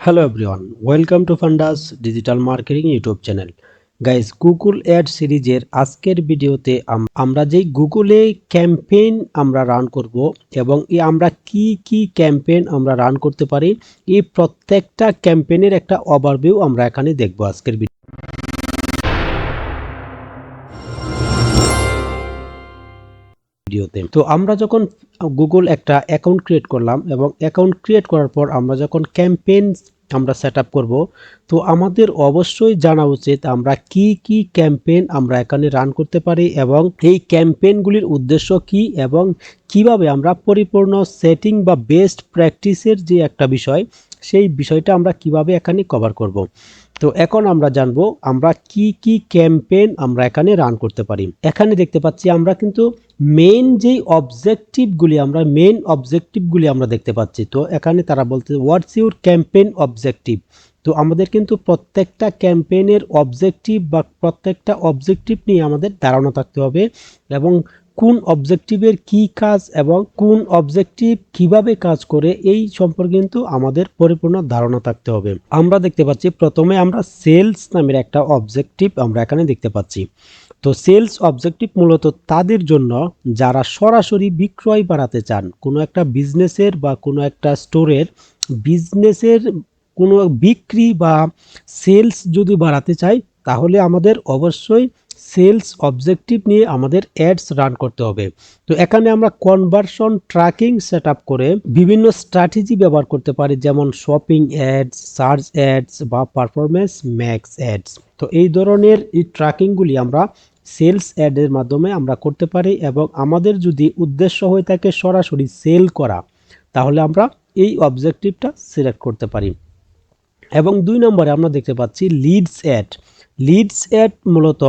Hello everyone welcome to Fundas digital marketing YouTube channel guys Google ad সিরিজের আজকের ভিডিওতে আম- আমরা যেই গুগলে ক্যাম্পেইন আমরা রান করব এবং আমরা কি কি ক্যাম্পেইন আমরা রান করতে পারি, এই প্রত্যেকটা ক্যাম্পেইনের একটা ওভারভিউ আমরা এখানে দেখব আজকের ভিডিও ভিডিওতে। তো আমরা যখন গুগল একটা অ্যাকাউন্ট ক্রিয়েট করলাম এবং অ্যাকাউন্ট ক্রিয়েট করার পর আমরা যখন ক্যাম্পেইন আমরা সেট আপ করব, তো আমাদের অবশ্যই জানা উচিত আমরা কি কি ক্যাম্পেইন আমরা এখানে রান করতে পারি এবং এই ক্যাম্পেইনগুলির উদ্দেশ্য কি এবং কীভাবে আমরা পরিপূর্ণ সেটিং বা বেস্ট প্র্যাকটিসের যে একটা বিষয়, সেই বিষয়টা আমরা কীভাবে এখানে কভার করব। তো এখন আমরা জানব আমরা কি কি ক্যাম্পেইন আমরা এখানে রান করতে পারি। এখানে দেখতে পাচ্ছি আমরা কিন্তু মেইন যেই অবজেক্টিভগুলি আমরা মেইন অবজেক্টিভগুলি আমরা দেখতে পাচ্ছি। তো এখানে তারা বলতে হোয়াটস ইউর ক্যাম্পেইন অবজেক্টিভ তো আমাদের কিন্তু প্রত্যেকটা ক্যাম্পেইনের অবজেক্টিভ বা প্রত্যেকটা অবজেক্টিভ নিয়ে আমাদের ধারণা থাকতে হবে এবং কোন অবজেক্টিভের কি কাজ এবং কোন অবজেক্টিভ কীভাবে কাজ করে, এই সম্পর্কে কিন্তু আমাদের পরিপূর্ণ ধারণা থাকতে হবে। আমরা দেখতে পাচ্ছি, প্রথমে আমরা সেলস নামের একটা অবজেক্টিভ আমরা এখানে দেখতে পাচ্ছি। তো সেলস অবজেক্টিভ মূলত তাদের জন্য যারা সরাসরি বিক্রয় বাড়াতে চান, কোনো একটা বিজনেসের বা কোনো একটা স্টোরের বিজনেসের কোনো বিক্রি বা সেলস যদি বাড়াতে চাই তাহলে আমাদের অবশ্যই সেলস অবজেক্টিভ নিয়ে আমাদের অ্যাডস রান করতে হবে। তো এখানে আমরা কনভার্সন ট্র্যাকিং সেট করে বিভিন্ন স্ট্র্যাটেজি ব্যবহার করতে পারি, যেমন শপিং অ্যাডস, সার্চ অ্যাডস বা পারফরমেন্স ম্যাক্স অ্যাডস। তো এই ধরনের এই ট্র্যাকিংগুলি আমরা সেলস অ্যাডের মাধ্যমে আমরা করতে পারি এবং আমাদের যদি উদ্দেশ্য হয়ে থাকে সরাসরি সেল করা, তাহলে আমরা এই অবজেক্টিভটা সিলেক্ট করতে পারি। এবং দুই নম্বরে আমরা দেখতে পাচ্ছি লিডস অ্যাড। লিডস অ্যাড মূলত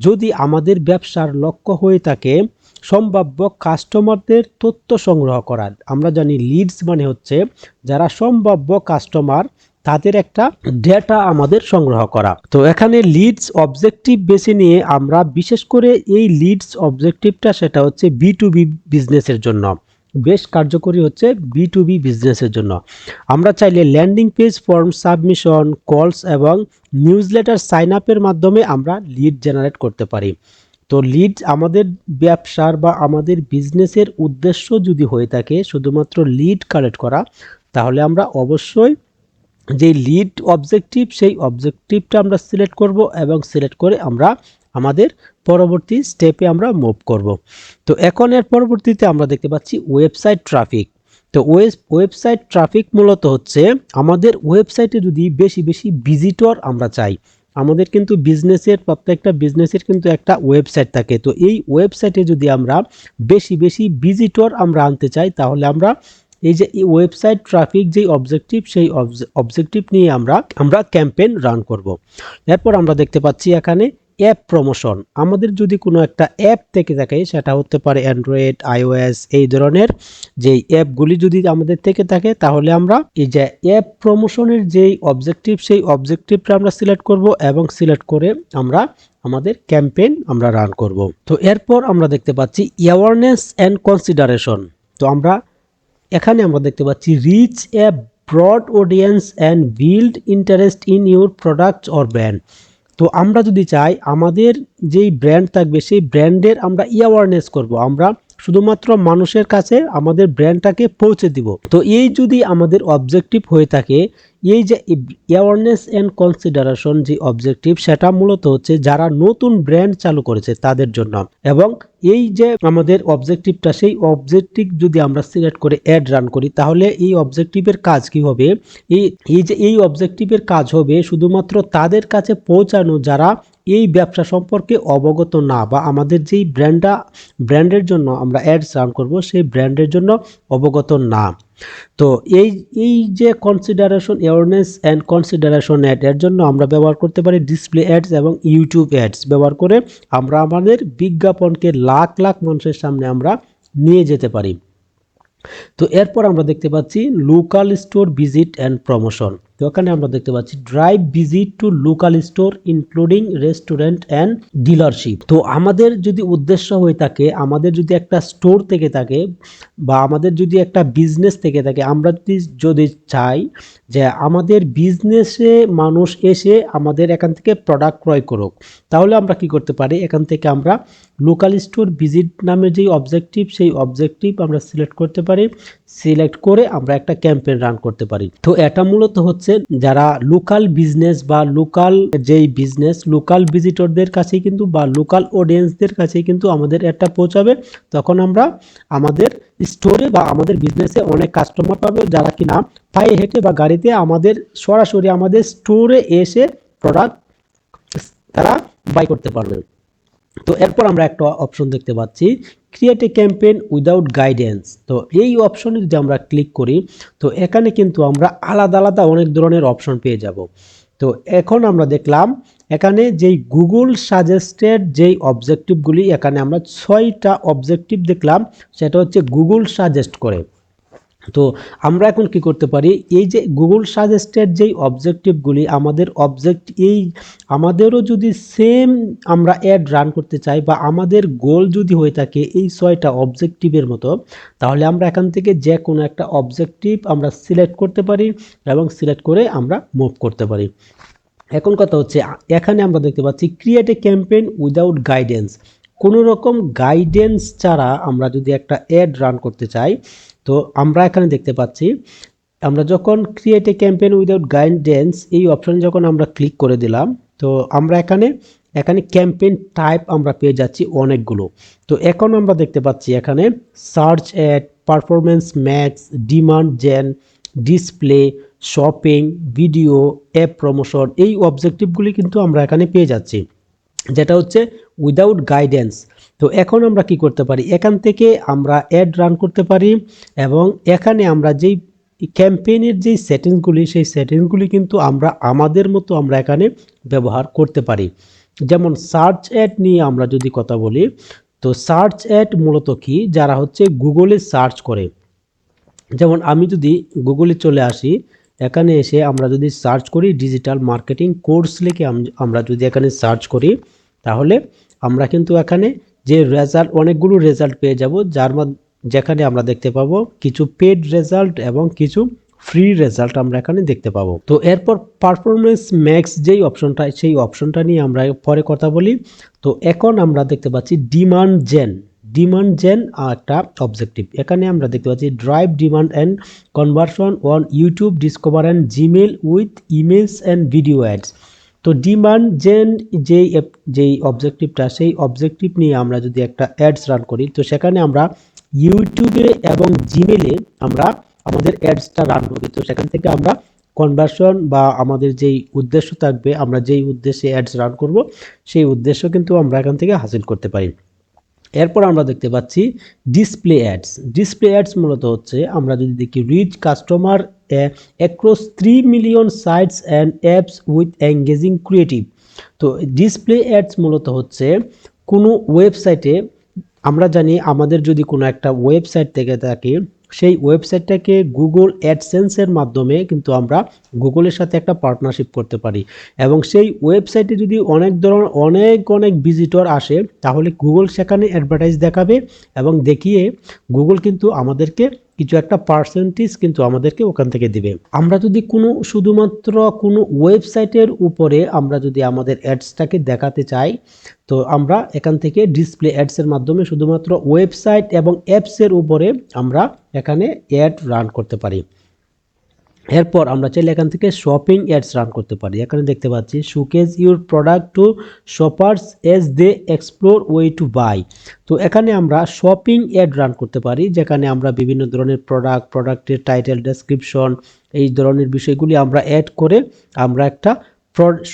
যদি আমাদের ব্যবসার লক্ষ্য হয়ে থাকে, সম্ভাব্য কাস্টমারদের তথ্য সংগ্রহ করা আমরা জানি লিডস মানে হচ্ছে যারা সম্ভাব্য কাস্টমার, তাদের একটা ডেটা আমাদের সংগ্রহ করা। তো এখানে লিডস অবজেক্টিভ বেছে নিয়ে আমরা বিশেষ করে এই লিডস অবজেক্টিভটা সেটা হচ্ছে বি টু বি বিজনেসের জন্য। বেশ কার্যকরী হচ্ছে বি টু বি বিজনেসের জন্য। আমরা চাইলে ল্যান্ডিং পেজ, ফর্ম সাবমিশন, কলস এবং নিউজ লেটার সাইন আপের মাধ্যমে আমরা লিড জেনারেট করতে পারি। তো লিড আমাদের ব্যবসার বা আমাদের বিজনেসের উদ্দেশ্য যদি হয়ে থাকে শুধুমাত্র লিড কালেক্ট করা, তাহলে আমরা অবশ্যই যে লিড অবজেক্টিভ, সেই অবজেক্টিভটা আমরা সিলেক্ট করব এবং সিলেক্ট করে আমরা আমাদের পরবর্তী স্টেপে আমরা মুভ করব। তো এখন এর পরবর্তীতে আমরা দেখতে পাচ্ছি ওয়েবসাইট ট্রাফিক তো ওয়েবসাইট ট্রাফিক মূলত হচ্ছে আমাদের ওয়েবসাইটে যদি বেশি বেশি ভিজিটর আমরা চাই, আমাদের কিন্তু বিজনেসের প্রত্যেকটা বিজনেসের কিন্তু একটা ওয়েবসাইট থাকে। তো এই ওয়েবসাইটে যদি আমরা বেশি বেশি ভিজিটর আমরা আনতে চাই, তাহলে আমরা এই যে ওয়েবসাইট ট্রাফিক যেই অবজেক্টিভ সেই অবজেক্টিভ নিয়ে আমরা আমরা ক্যাম্পেইন রান করব। এরপর আমরা দেখতে পাচ্ছি এখানে অ্যাপ প্রমোশন আমাদের যদি কোনো একটা অ্যাপ থেকে থাকে, সেটা হতে পারে অ্যান্ড্রয়েড আইওএস এই ধরনের যে অ্যাপগুলি যদি আমাদের থেকে থাকে, তাহলে আমরা এই যে অ্যাপ প্রমোশনের যেই অবজেক্টিভ সেই অবজেক্টিভটা আমরা সিলেক্ট করব এবং সিলেক্ট করে আমরা আমাদের ক্যাম্পেইন আমরা রান করব। তো এরপর আমরা দেখতে পাচ্ছি অ্যাওয়ারনেস অ্যান্ড কনসিডারেশন তো আমরা এখানে আমরা দেখতে পাচ্ছি reach a broad audience and build interest in your products or brand তো আমরা যদি চাই আমাদের যেই ব্র্যান্ড থাকবে সেই ব্র্যান্ডের আমরা অ্যাওয়ারনেস করব। আমরা শুধুমাত্র মানুষের কাছে আমাদের ব্র্যান্ডটাকে পৌঁছে দিব। তো এই যদি আমাদের অবজেক্টিভ হয়ে থাকে, এই যে অ্যাওয়ারনেস অ্যান্ড কনসিডারেশন যে অবজেক্টিভ সেটা মূলত হচ্ছে যারা নতুন ব্র্যান্ড চালু করেছে তাদের জন্য। এবং এই যে আমাদের অবজেক্টিভটা সেই অবজেক্টিভ যদি আমরা সিলেক্ট করে অ্যাড রান করি, তাহলে এই অবজেক্টিভের কাজ কি হবে? এই এই যে, এই অবজেক্টিভের কাজ হবে শুধুমাত্র তাদের কাছে পৌঁছানো যারা এই ব্যবসা সম্পর্কে অবগত না বা আমাদের যেই ব্র্যান্ডটা ব্র্যান্ডের জন্য আমরা অ্যাডস রান করব, সেই ব্র্যান্ডের জন্য অবগত না। তো এই এই যে consideration awareness and consideration ad এর জন্য আমরা ব্যবহার করতে পারি ডিসপ্লে অ্যাডস এবং ইউটিউব অ্যাডস ব্যবহার করে আমরা আমাদের বিজ্ঞাপনকে লাখ লাখ মানুষের সামনে আমরা নিয়ে যেতে পারি। তো এরপর আমরা দেখতে পাচ্ছি local store visit and promotion তো এখানে আমরা দেখতে পাচ্ছি drive visit to local store including restaurant and dealership তো আমাদের যদি উদ্দেশ্য হয়ে থাকে, আমাদের যদি একটা স্টোর থেকে থাকে, বা আমাদের যদি একটা বিজনেস থেকে থাকে, আমরা যদি যদি চাই যে আমাদের বিজনেসে মানুষ এসে আমাদের এখান থেকে প্রোডাক্ট ক্রয় করুক, তাহলে আমরা কি করতে পারি? এখান থেকে আমরা লোকাল স্টোর ভিজিট নামের যেই অবজেক্টিভ সেই অবজেক্টিভ আমরা সিলেক্ট করতে পারি। সিলেক্ট করে আমরা একটা ক্যাম্পেইন রান করতে পারি। তো এটা মূলত হচ্ছে যারা লোকাল বিজনেস বা লোকাল যেই বিজনেস লোকাল ভিজিটরদের কাছে কিন্তু বা লোকাল অডিয়েন্সদের কাছে কিন্তু আমাদের একটা পৌঁছাবে। তখন আমরা আমাদের স্টোরে বা আমাদের বিজনেসে অনেক কাস্টমার পাবে যারা কিনা পায়ে হেঁটে বা গাড়িতে আমাদের সরাসরি আমাদের স্টোরে এসে প্রোডাক্ট তারা বাই করতে পারবে। তো এরপর আমরা একটা অপশন দেখতে পাচ্ছি create a campaign without guidance তো এই অপশনে যদি আমরা ক্লিক করি, তো এখানে কিন্তু আমরা আলাদা আলাদা অনেক ধরনের অপশন পেয়ে যাব। তো এখন আমরা দেখলাম, এখানে যেই গুগল সাজেস্টেড যেই অবজেক্টিভগুলি এখানে আমরা ছয়টা অবজেক্টিভ দেখলাম, সেটা হচ্ছে গুগল সাজেস্ট করে। তো আমরা এখন কি করতে পারি? এই যে গুগল সাজেস্টেড যেই অবজেক্টিভগুলি আমাদের অবজেক্ট এই, আমাদেরও যদি সেম আমরা অ্যাড রান করতে চাই বা আমাদের গোল যদি হয়ে থাকে এই ছয়টা অবজেক্টিভের মতো, তাহলে আমরা এখান থেকে যে কোনো একটা অবজেক্টিভ আমরা সিলেক্ট করতে পারি এবং সিলেক্ট করে আমরা মুভ করতে পারি। এখন কথা হচ্ছে, এখানে আমরা দেখতে পাচ্ছি create a campaign without guidance কোনো রকম গাইডেন্স ছাড়া আমরা যদি একটা অ্যাড রান করতে চাই তো আমরা এখানে দেখতে পাচ্ছি, আমরা যখন create a campaign without guidance এই অপশানে যখন আমরা ক্লিক করে দিলাম, তো আমরা এখানে এখানে ক্যাম্পেইন টাইপ আমরা পেয়ে যাচ্ছি অনেকগুলো। তো এখন আমরা দেখতে পাচ্ছি এখানে search ad performance max demand gen display shopping video app promotion এই অবজেক্টিভগুলি কিন্তু আমরা এখানে পেয়ে যাচ্ছি। যেটা হচ্ছে উইদাউট গাইডেন্স তো এখন আমরা কি করতে পারি? এখান থেকে আমরা অ্যাড রান করতে পারি এবং এখানে আমরা যেই ক্যাম্পেইনের যেই সেটিংসগুলি সেই সেটিংসগুলি কিন্তু আমরা আমাদের মতো আমরা এখানে ব্যবহার করতে পারি। যেমন সার্চ অ্যাড নিয়ে আমরা যদি কথা বলি, তো সার্চ অ্যাড মূলত কি? যারা হচ্ছে গুগলে সার্চ করে। যেমন আমি যদি গুগলে চলে আসি, এখানে এসে আমরা যদি সার্চ করি ডিজিটাল মার্কেটিং কোর্স লিখে আমরা যদি এখানে সার্চ করি, তাহলে আমরা কিন্তু এখানে যে রেজাল্ট অনেকগুলো রেজাল্ট পেয়ে যাব, যার যেখানে আমরা দেখতে পাবো কিছু পেড রেজাল্ট এবং কিছু ফ্রি রেজাল্ট আমরা এখানে দেখতে পাবো। তো এরপর পারফরমেন্স ম্যাক্স যেই অপশনটা সেই অপশনটা নিয়ে আমরা পরে কথা বলি। তো এখন আমরা দেখতে পাচ্ছি ডিমান্ড জেন ডিমান্ড জেন একটা অবজেক্টিভ এখানে আমরা দেখতে পাচ্ছি drive demand and conversion on YouTube discover and Gmail with emails and video ads তো ডিমান্ড জেন যেই যেই অবজেক্টিভটা সেই অবজেক্টিভ নিয়ে আমরা যদি একটা অ্যাডস রান করি, তো সেখানে আমরা ইউটিউবে এবং জিমেলে আমরা আমাদের অ্যাডসটা রান করি। তো সেখান থেকে আমরা কনভার্সন বা আমাদের যেই উদ্দেশ্য থাকবে, আমরা যেই উদ্দেশ্যে অ্যাডস রান করব, সেই উদ্দেশ্য কিন্তু আমরা এখান থেকে হাসিল করতে পারি। এরপর আমরা দেখতে পাচ্ছি ডিসপ্লে অ্যাডস ডিসপ্লে অ্যাডস মূলত হচ্ছে আমরা যদি দেখি reach customer across three million sites and apps with engaging creative তো ডিসপ্লে অ্যাডস মূলত হচ্ছে কোনো ওয়েবসাইটে আমরা জানি আমাদের যদি কোনো একটা ওয়েবসাইট থেকে থাকে, সেই ওয়েবসাইটটাকে গুগল অ্যাডসেন্সের মাধ্যমে কিন্তু আমরা গুগলের সাথে একটা পার্টনারশিপ করতে পারি। এবং সেই ওয়েবসাইটে যদি অনেক ধরনের অনেক অনেক ভিজিটর আসে, তাহলে গুগল সেখানে অ্যাডভার্টাইজ দেখাবে এবং দেখিয়ে গুগল কিন্তু আমাদেরকে কিছু একটা পার্সেন্টেজ কিন্তু আমাদেরকে ওখান থেকে দিবে। আমরা যদি কোনো, শুধুমাত্র কোনো ওয়েবসাইটের উপরে আমরা যদি আমাদের অ্যাডসটাকে দেখাতে চাই, তো আমরা এখান থেকে ডিসপ্লে অ্যাডসের মাধ্যমে শুধুমাত্র ওয়েবসাইট এবং অ্যাপসের উপরে আমরা এখানে অ্যাড রান করতে পারি। এরপর আমরা চাইলে এখান থেকে শপিং অ্যাডস রান করতে পারি। এখানে দেখতে পাচ্ছি showcase your product to shoppers as they explore way to buy তো এখানে আমরা শপিং অ্যাড রান করতে পারি, যেখানে আমরা বিভিন্ন ধরনের প্রোডাক্ট প্রোডাক্টের টাইটেল ডেসক্রিপশন এই ধরনের বিষয়গুলি আমরা অ্যাড করে আমরা একটা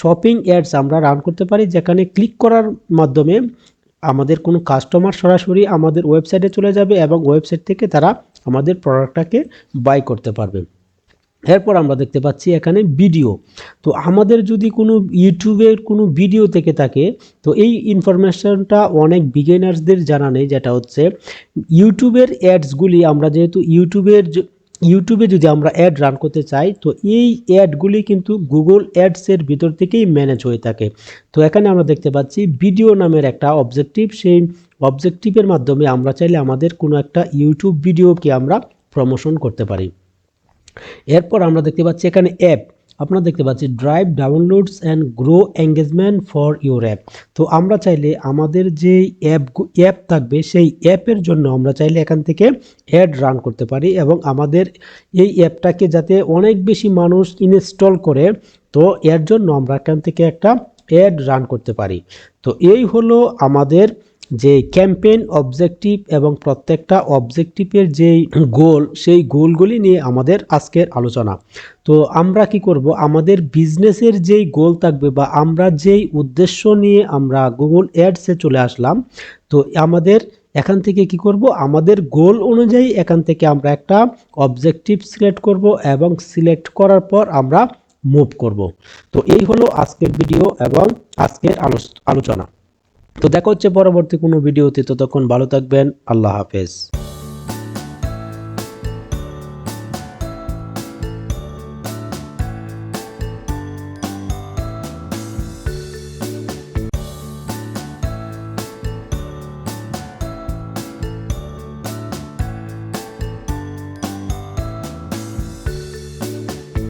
শপিং অ্যাডস আমরা রান করতে পারি, যেখানে ক্লিক করার মাধ্যমে আমাদের কোনো কাস্টমার সরাসরি আমাদের ওয়েবসাইটে চলে যাবে এবং ওয়েবসাইট থেকে তারা আমাদের প্রোডাক্টটাকে বাই করতে পারবে। এরপর আমরা দেখতে পাচ্ছি এখানে ভিডিও। তো আমাদের যদি কোনো ইউটিউবের কোনো ভিডিও থেকে থাকে, তো এই ইনফরমেশনটা অনেক বিগিনার্সদের জানা নেই, যেটা হচ্ছে ইউটিউবের অ্যাডসগুলি আমরা যেহেতু ইউটিউবের ইউটিউবে যদি আমরা অ্যাড রান করতে চাই, তো এই অ্যাডগুলি কিন্তু গুগল অ্যাডসের ভিতর থেকেই ম্যানেজ হয়ে থাকে। তো এখানে আমরা দেখতে পাচ্ছি ভিডিও নামের একটা অবজেক্টিভ, সেই অবজেক্টিভের মাধ্যমে আমরা চাইলে আমাদের কোনো একটা ইউটিউব ভিডিওকে আমরা প্রমোশন করতে পারি। এরপর আমরা দেখতে পাচ্ছি এখানে অ্যাপ আপনারা দেখতে পাচ্ছি drive downloads and grow engagement for your app তো আমরা চাইলে আমাদের যে অ্যাপ অ্যাপ থাকবে, সেই অ্যাপের জন্য আমরা চাইলে এখান থেকে অ্যাড রান করতে পারি এবং আমাদের এই অ্যাপটাকে যাতে অনেক বেশি মানুষ ইনস্টল করে, তো এর জন্য আমরা এখান থেকে একটা অ্যাড রান করতে পারি। তো এই হলো আমাদের যে ক্যাম্পেইন অবজেক্টিভ এবং প্রত্যেকটা অবজেক্টিভের যেই গোল সেই গোলগুলি নিয়ে আমাদের আজকের আলোচনা। তো আমরা কি করব? আমাদের বিজনেসের যেই গোল থাকবে বা আমরা যেই উদ্দেশ্য নিয়ে আমরা গুগল অ্যাডসে চলে আসলাম, তো আমাদের এখান থেকে কি করব? আমাদের গোল অনুযায়ী এখান থেকে আমরা একটা অবজেক্টিভ সিলেক্ট করব এবং সিলেক্ট করার পর আমরা মুভ করব। তো এই হলো আজকের ভিডিও এবং আজকের আলোচনা। তো দেখা হচ্ছে পরবর্তী কোনো ভিডিওতে। ততক্ষণ ভালো থাকবেন। আল্লাহ হাফেজ।